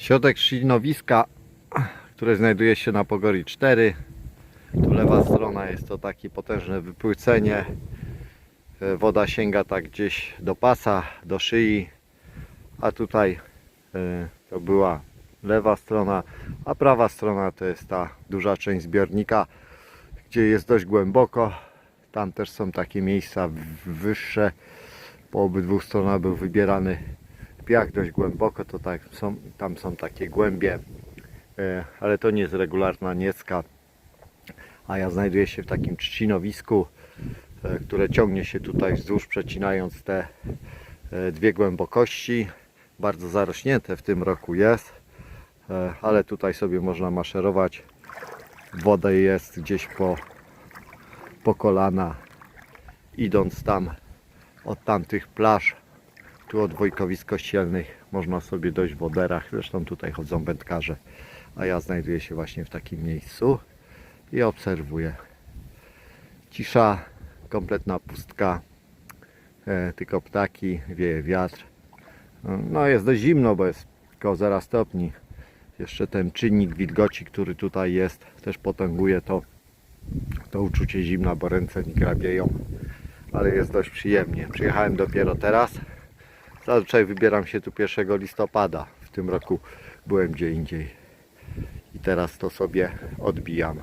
Środek ślinowiska, które znajduje się na Pogori 4. Tu lewa strona jest to takie potężne wypłycenie. Woda sięga tak gdzieś do pasa, do szyi. A tutaj e, to była lewa strona, a prawa strona to jest ta duża część zbiornika, gdzie jest dość głęboko. Tam też są takie miejsca wyższe. Po obydwu stronach był wybierany piach dość głęboko, to tak są, tam są takie głębie, e, ale to nie jest regularna niecka, a ja znajduję się w takim trzcinowisku, e, które ciągnie się tutaj wzdłuż, przecinając te e, dwie głębokości. Bardzo zarośnięte w tym roku jest, ale tutaj sobie można maszerować. Woda jest gdzieś po, po kolana, idąc tam od tamtych plaż tu od Wojkowisk Kościelnych można sobie dojść w Oderach. Zresztą tutaj chodzą wędkarze. A ja znajduję się właśnie w takim miejscu i obserwuję. Cisza, kompletna pustka. E, tylko ptaki, wieje wiatr. No jest dość zimno, bo jest około 0 stopni. Jeszcze ten czynnik wilgoci, który tutaj jest, też potęguje to, to uczucie zimna, bo ręce mi grabieją. Ale jest dość przyjemnie. Przyjechałem dopiero teraz. Zazwyczaj wybieram się tu 1 listopada. W tym roku byłem gdzie indziej. I teraz to sobie odbijam.